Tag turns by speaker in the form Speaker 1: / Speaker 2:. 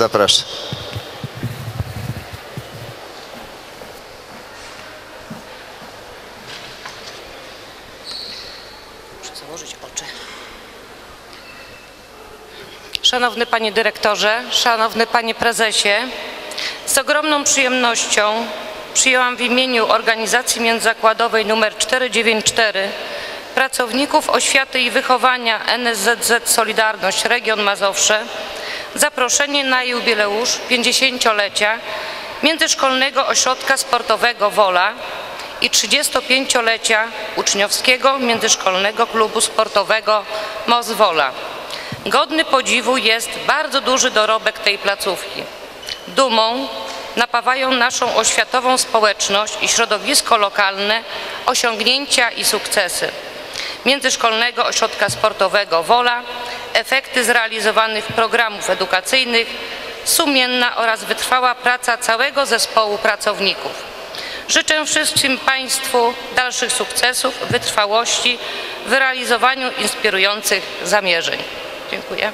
Speaker 1: Zapraszam.
Speaker 2: Muszę założyć oczy. Szanowny Panie Dyrektorze, Szanowny Panie Prezesie, z ogromną przyjemnością przyjęłam w imieniu organizacji międzyzakładowej nr 494 pracowników oświaty i wychowania NSZZ Solidarność Region Mazowsze zaproszenie na jubileusz 50-lecia Międzyszkolnego Ośrodka Sportowego Wola i 35-lecia uczniowskiego Międzyszkolnego Klubu Sportowego MOZ Wola. Godny podziwu jest bardzo duży dorobek tej placówki. Dumą napawają naszą oświatową społeczność i środowisko lokalne osiągnięcia i sukcesy. Międzyszkolnego Ośrodka Sportowego Wola, efekty zrealizowanych programów edukacyjnych, sumienna oraz wytrwała praca całego zespołu pracowników. Życzę wszystkim Państwu dalszych sukcesów, wytrwałości w realizowaniu inspirujących zamierzeń. Dziękuję.